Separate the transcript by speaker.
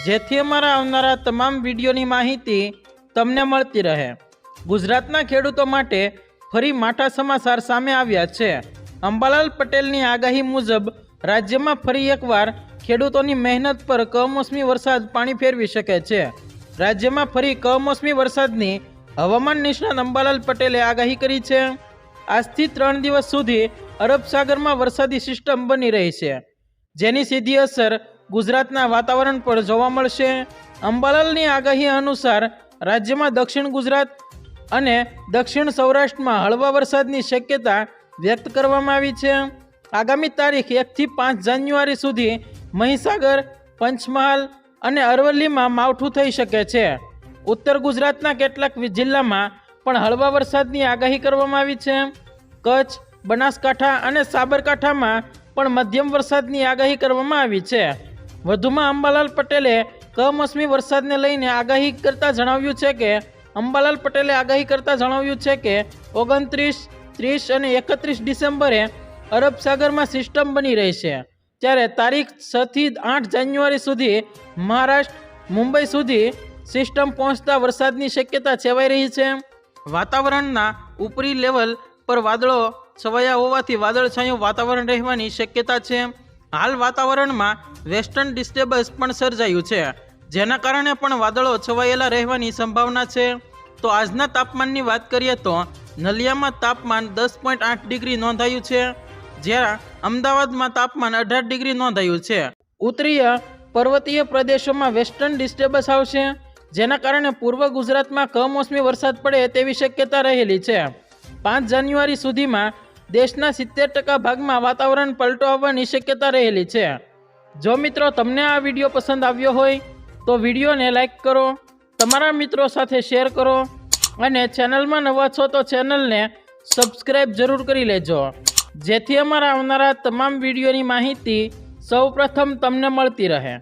Speaker 1: જેથી અમારા આવનારા તમામ વિડીયોની માહિતી તમને મળતી રહે. ગુજરાતના ખેડૂતો માટે ફરી માઠા સમાચાર સામે આવ્યા છે. અંબાલાલ પટેલની આગાહી મુજબ રાજ્યમાં ફરી એકવાર ખેડૂતોની મહેનત પર કમોસમી વરસાદ પાણી ફેરવી શકે છે. રાજ્યમાં ફરી કમોસમી વરસાદની હવામાન નિષ્ણાત અંબાલાલ પટેલે આગાહી કરી છે. આજથી ત્રણ દિવસ સુધી અરબ સાગરમાં વરસાદી સિસ્ટમ બની રહી છે. જેની સીધી અસર ગુજરાતના વાતાવરણ પર જોવા મળશે. અંબાલાલની આગાહી અનુસાર રાજ્યમાં દક્ષિણ ગુજરાત અને દક્ષિણ સૌરાષ્ટ્રમાં હળવા વરસાદની શક્યતા વ્યક્ત કરવામાં આવી છે. આગામી તારીખ એકથી પાંચ જાન્યુઆરી સુધી મહીસાગર, પંચમહાલ અને અરવલ્લીમાં માવઠું થઈ શકે છે. ઉત્તર ગુજરાતના કેટલાક જિલ્લામાં પણ હળવા વરસાદની આગાહી કરવામાં આવી છે. કચ્છ, બનાસકાંઠા અને સાબરકાંઠામાં પણ મધ્યમ વરસાદની આગાહી કરવામાં આવી છે. વધુમાં અંબાલાલ પટેલે કમોસમી વરસાદને લઈને આગાહી કરતા જણાવ્યું છે કે, અંબાલાલ પટેલે આગાહી કરતા જણાવ્યું છે કે, ઓગણત્રીસ, ત્રીસ અને એકત્રીસ ડિસેમ્બરે અરબ સાગરમાં સિસ્ટમ બની રહી છે, ત્યારે તારીખ છથી આઠ જાન્યુઆરી સુધી મહારાષ્ટ્ર, મુંબઈ સુધી સિસ્ટમ પહોંચતા વરસાદની શક્યતા છેવાઈ રહી છે. વાતાવરણના ઉપરી લેવલ પર વાદળો છવાયા હોવાથી વાદળછાયું વાતાવરણ રહેવાની શક્યતા છે. હાલ વાતાવરણમાં વેસ્ટર્ન ડિસ્ટર્બન્સ પણ સર્જાયું છે. જેના કારણે પણ વાદળો છવાયેલા રહેવાની સંભાવના છે. તો આજના તાપમાનની વાત કરીએ તો નલિયામાં તાપમાન દસ પોઈન્ટ આઠ ડિગ્રી નોંધાયું છે. જ્યાં અમદાવાદમાં તાપમાન અઢાર ડિગ્રી નોંધાયું છે. ઉત્તરીય પર્વતીય પ્રદેશોમાં વેસ્ટર્ન ડિસ્ટર્બન્સ આવશે. જેના કારણે પૂર્વ ગુજરાતમાં કમોસમી વરસાદ પડે તેવી શક્યતા રહેલી છે. પાંચ જાન્યુઆરી સુધીમાં દેશના સિત્તેર ટકા ભાગમાં વાતાવરણ પલટો આવવાની શક્યતા રહેલી છે. જો મિત્રો તમને આ વીડિયો પસંદ આવ્યો હોય, તો વિડીયોને લાઇક કરો, તમારા મિત્રો સાથે શેર કરો અને ચેનલમાં નવા છો તો ચેનલને સબસ્ક્રાઈબ જરૂર કરી લેજો. જેથી અમારા આવનારા તમામ વિડીયોની માહિતી સૌપ્રથમ તમને મળતી રહે.